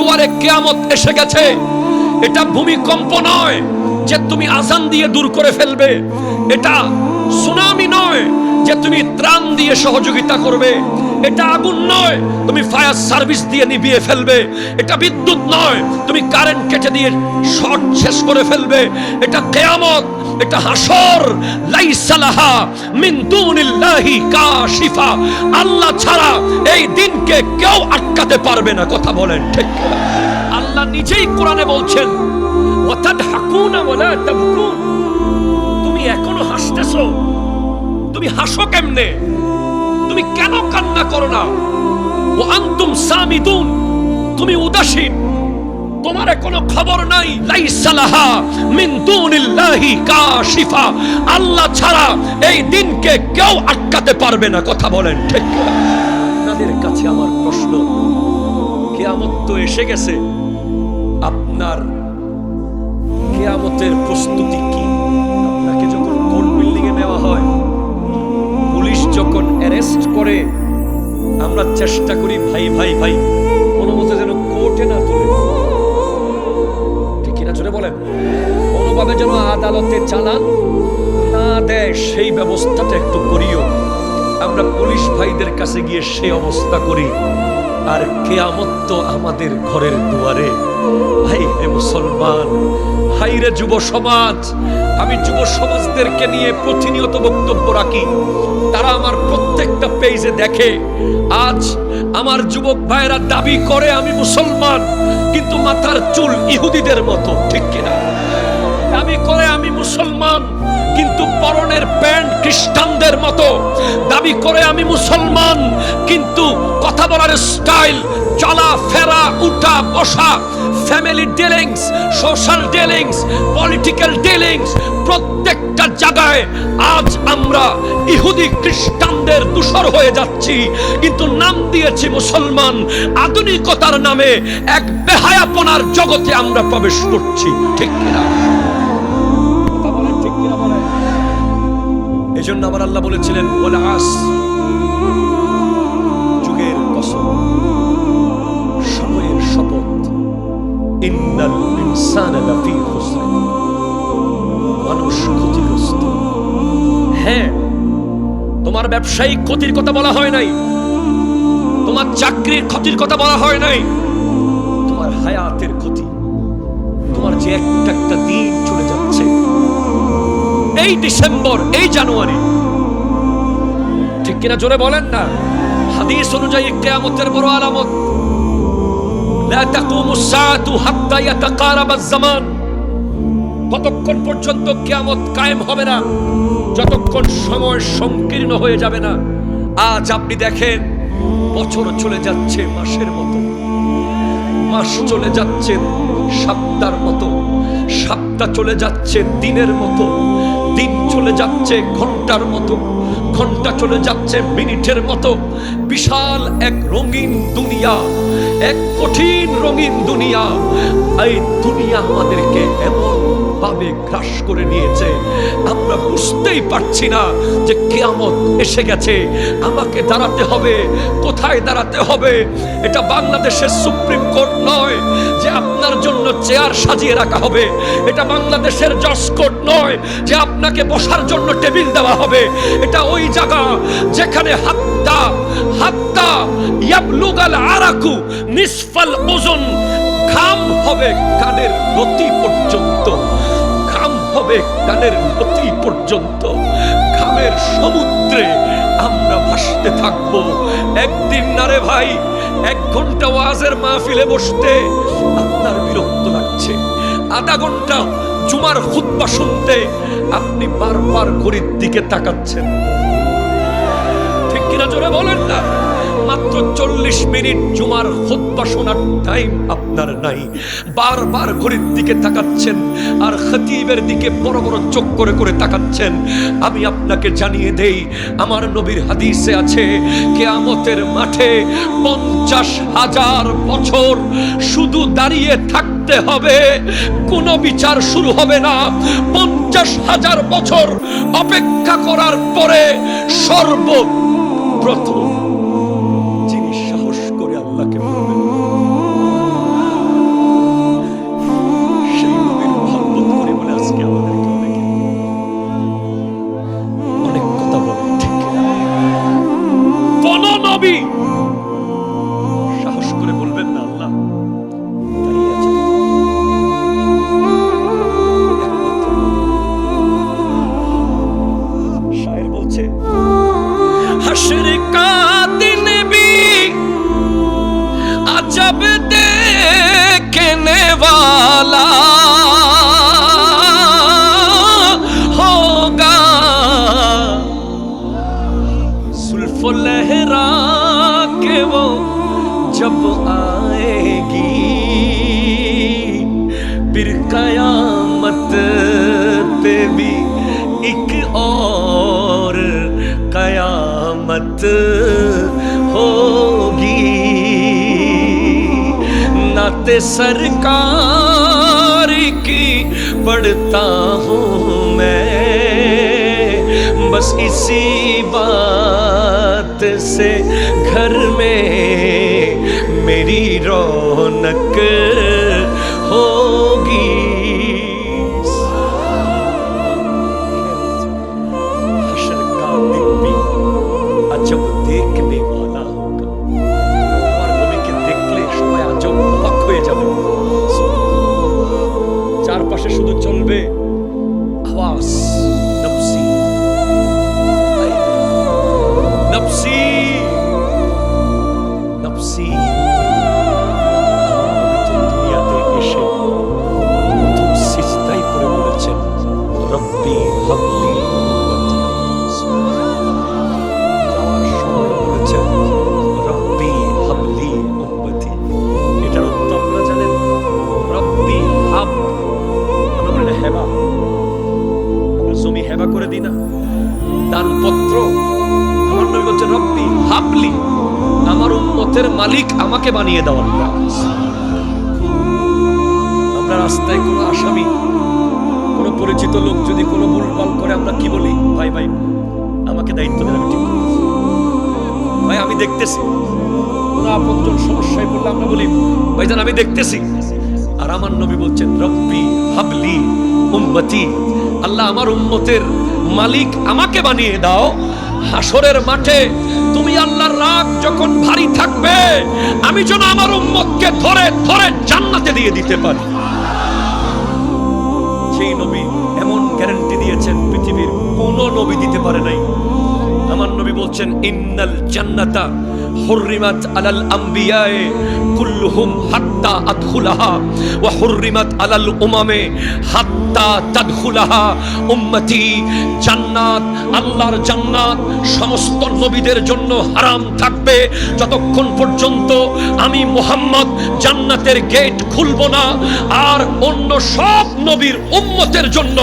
দুয়ারে কেয়ামত এসে গেছে। এটা ভূমিকম্প নয় যে তুমি আজান দিয়ে দূর করে ফেলবে। এটা সুনামি নয় যে তুমি ত্রাণ দিয়ে সহযোগিতা করবে। এটা আগুন নয়, তুমি ফায়ার সার্ভিস দিয়ে নিভিয়ে ফেলবে। এটা বিদ্যুৎ নয়, তুমি কারেন্ট কেটে দিয়ে শর্ট শেষ করে ফেলবে। এটা কেয়ামত, এটা হাসর লাইসালাহা মিন দুনিল্লাহি কাশিফা। আল্লাহ ছাড়া এই দিনকে কেউ আটকাতে পারবে না, কথা বলেন ঠিক আল্লাহ নিজেই কোরআনে বলছেন, ওয়াতাদহাকুনা ওয়ালা তাবকুন। তুমি এখনও হাসতেছো, তুমি হাসো কেমনে? তুমি কেন কান্না করো না? ও আন্তুম সামিদুন, তুমি উদাসীন। তোমার কোনো খবর নাই লাইসালাহা মিন দুনিল্লাহি কাশিফা। আল্লাহ ছাড়া এই দিনকে কেউ আটকাতে পারবে না, কথা বলেন ঠিক? আপনাদের কাছে আমার প্রশ্ন, কিয়ামত তো এসে গেছে। আপনার কেয়ামতের প্রস্তুতি অ্যারেস্ট করে, আমরা চেষ্টা করি ভাই ভাই ভাই কোনো মতে যেন কোর্টে না তুলে। ঠিক কিনা জোরে বলেন? কোনোভাবে যেন আদালতে চালান না দেয়, সেই ব্যবস্থাটা একটু করিও। আমরা পুলিশ ভাইদের কাছে গিয়ে সে অবস্থা করি। আর কেয়ামত তো আমাদের ঘরের দুয়ারে। ভাই, হে মুসলমান, হাই রে যুব সমাজ, আমি যুব সমাজদেরকে নিয়ে প্রতিনিয়ত বক্তব্য রাখি। তারা আমার প্রত্যেকটা পেজে দেখে, আজ আমার যুবক ভাইয়েরা দাবি করে আমি মুসলমান, কিন্তু মাথার চুল ইহুদিদের মতো, ঠিক কিনা? দাবি করে আমি মুসলমান, কিন্তু পরনের প্যান্ট খ্রিস্টানদের মতো, দাবি করে আমি মুসলমান, কিন্তু কথা বলার স্টাইল চলা, ফেরা, উঠা, বসা family dealings social dealings political dealings প্রত্যেকটা জায়গায় আজ আমরা ইহুদি খ্রিস্টানদের দূষর হয়ে যাচ্ছি, কিন্তু নাম দিয়েছি মুসলমান। আধুনিকতার নামে এক বেহায়াপনার জগতে আমরা প্রবেশ করছি, ঠিক কিনা? এই জন্য আমার আল্লাহ বলেছিলেন বলে আস, যুগের কসম, সময়ের শপথ, ইন্নাল ইনসানা লাফি মানুষ ক্ষতিগ্রস্ত হ্যাঁ তোমার ব্যবসায়িক ক্ষতির কথা বলা হয় নাই তোমার চাকরির ক্ষতির কথা বলা হয় নাই তোমার হায়াতের ক্ষতি তোমার যে একটা একটা দিন চলে যাচ্ছে এই ডিসেম্বর এই জানুয়ারি ঠিক কিনা জোরে বলেন না হাদিস অনুযায়ী কেয়ামতের বড় আলামত لا تقوم الساعة حتى يتقارب الزمان কতক্ষণ পর্যন্ত কিয়ামত কায়েম হবে না। যতক্ষণ সময় সংকীর্ণ হয়ে যাবে না, আজ আপনি দেখেন, বছর চলে যাচ্ছে মাসের মতো। মাস চলে যাচ্ছে সপ্তাহের মতো। সপ্তাহ চলে যাচ্ছে দিনের মতো। দিন চলে যাচ্ছে ঘণ্টার মতো। ঘণ্টা চলে যাচ্ছে মিনিটের মতো। বিশাল এক রঙিন দুনিয়া, এক কঠিন রঙিন দুনিয়া। এই দুনিয়া আমাদেরকে এমন ভাবে গ্রাস করে নিয়েছে। আমরা বুঝতেই পারছি না যে কেয়ামত এসে গেছে। আমাকে দাঁড়াতে হবে, কোথায় দাঁড়াতে হবে? এটা বাংলাদেশের সুপ্রিম কোর্ট নয় যে আপনার জন্য চেয়ার সাজিয়ে রাখা হবে। এটা বাংলাদেশের জজ কোর্ট নয় যে আপনাকে বসার জন্য টেবিল দেওয়া হবে। এটা ওই জায়গা যেখানে হাত্তা হাত্তা ইয়াবলুগাল আরাকু, নিসফাল ওজন ঘাম হবে কানের নতি পর্যন্ত। ঘাম হবে কানের নতি পর্যন্ত। ঘামের সমুদ্রে আমরা ভাসতে থাকব। একদিন না রে ভাই, এক ঘণ্টা ওয়াজের মাহফিলে বসতে আপনার বিরক্ত লাগছে। আধা ঘণ্টা জুমার খুতবা শুনতে আপনি বারবার ঘড়ির দিকে তাকাচ্ছেন। ঠিক কিনা জোরে বলেন না? মাত্র চল্লিশ মিনিট জুমার খুতবা শোনার টাইম আপনার নাই। বারবার ঘড়ির দিকে তাকাচ্ছেন আর খতিবের দিকে বড় বড় চোখ করে করে তাকাচ্ছেন। আমি আপনাকে জানিয়ে দেই, আমার নবীর হাদিসে আছে, কেয়ামতের মাঠে পঞ্চাশ হাজার বছর শুধু দাঁড়িয়ে থাকতে হবে। কোনো বিচার শুরু হবে না। পঞ্চাশ হাজার বছর অপেক্ষা করার পরে সর্বপ্রথম যিনি कयामत होगी। नाते सरकार की पढ़ता हूँ मैं। बस इसी बात से घर में मेरी रौनक होगी। দানপত্র আমার নবী বলছে রব্বি হাবলি, আমার উম্মতের মালিক আমাকে বানিয়ে দেওয়ার আমরা রাস্তায় কোনো আসামি, কোনো পরিচিত লোক যদি কোনো ভুলভাল করে, আমরা কি বলি? ভাই ভাই, আমাকে দায়িত্ব দেন, আমি ঠিক ভাই, আমি দেখতেছি। কোনো আপনজন সমস্যায় পড়লে আমরা বলি ভাইজান আমি দেখতেছি। আর আমার নবী বলছেন, রব্বি হাবলি উম্মতি, আল্লাহ আমার উম্মতের মালিক আমাকে বানিয়ে দাও। হাসরের মাঠে তুমি আল্লাহর রাগ যখন ভারী থাকবে, আমি যেন আমার উম্মতকে ধরে ধরে জান্নাতে দিয়ে দিতে পারি। সেই নবী এমন গ্যারান্টি দিয়েছেন পৃথিবীর কোনো নবী দিতে পারে নাই। আমার নবী বলছেন, ইন্নাল জান্নাতা হুররিমাত আলাল আম্বিয়ায়ে কুল্লুহুম হাত্তা আদখুলাহা ওয়া হুররিমাত আলাল উমামে হাত্তা তাদখুলাহা। উম্মতি জান্নাত, আল্লাহর জান্নাত সমস্ত নবীদের জন্য হারাম থাকবে। যতক্ষণ পর্যন্ত আমি মোহাম্মদ জান্নাতের গেট খুলব না, আর অন্য সব নবীর উম্মতের জন্য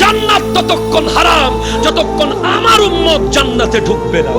জান্নাত ততক্ষণ হারাম, যতক্ষণ আমার উম্মত জান্নাতে ঢুকবে না।